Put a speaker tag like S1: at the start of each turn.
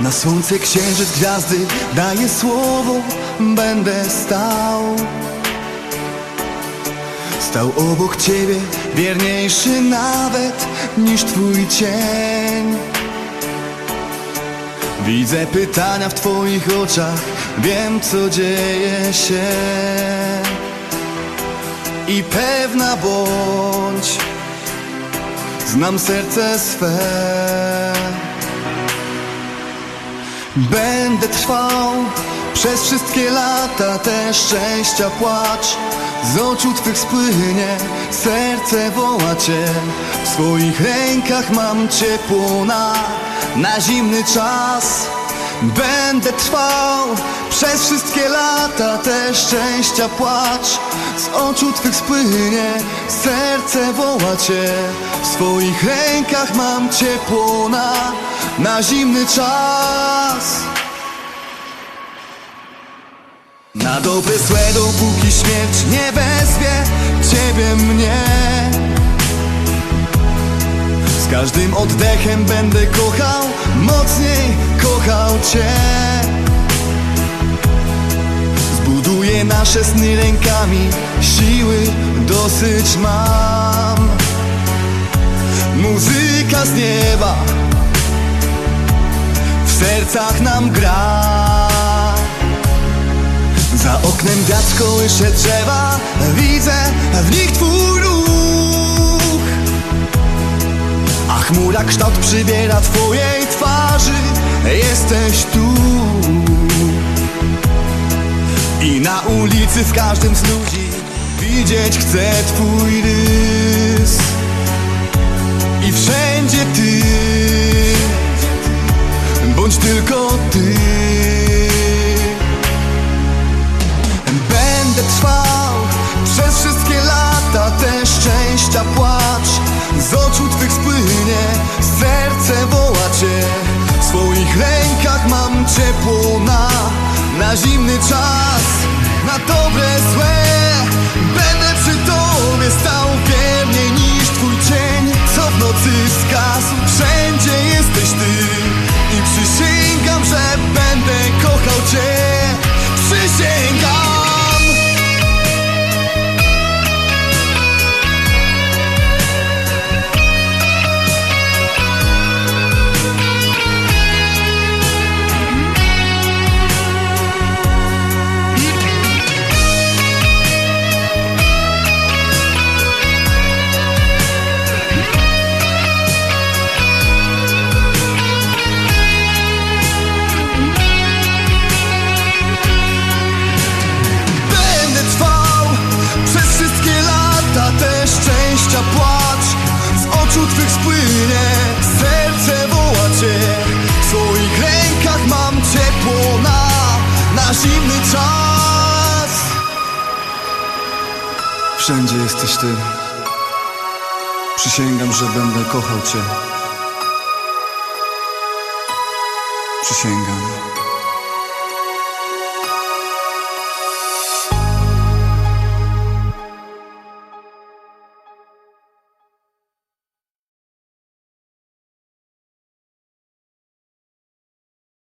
S1: Na słońce księżyc gwiazdy daje słowo Będę stał. Stał obok ciebie Wierniejszy nawet niż twój cień. Widzę pytania w twoich oczach Wiem co dzieje się. I pewna bądź Znam serce swe Będę trwał przez wszystkie lata te szczęścia płacz. Z oczu twych spłynie serce woła cię. W swoich rękach mam ciepło na, na zimny czas Będę trwał przez wszystkie lata te szczęścia płacz. Z oczu twych spłynie serce woła cię. W swoich rękach mam ciepło na, na zimny czas. Na dobre złe dopóki śmierć nie wezwie Ciebie mnie. Z każdym oddechem będę kochał Cię Zbuduję nasze sny rękami Siły dosyć mam. Muzyka z nieba W sercach nam gra. Za oknem wiatr kołysze drzewa Widzę w nich twój ruch. A chmura kształt przybiera twojej twarzy Jesteś tu. I na ulicy w każdym z ludzi Widzieć chcę twój rys. I wszędzie ty. Bądź tylko ty. Będę trwał przez wszystkie lata te szczęścia płacz. Z oczu twych spłynie serce woła cię mam ciepło na, na zimny czas. Na dobre złe Będę Wszędzie jesteś ty. Przysięgam, że będę kochał cię. Przysięgam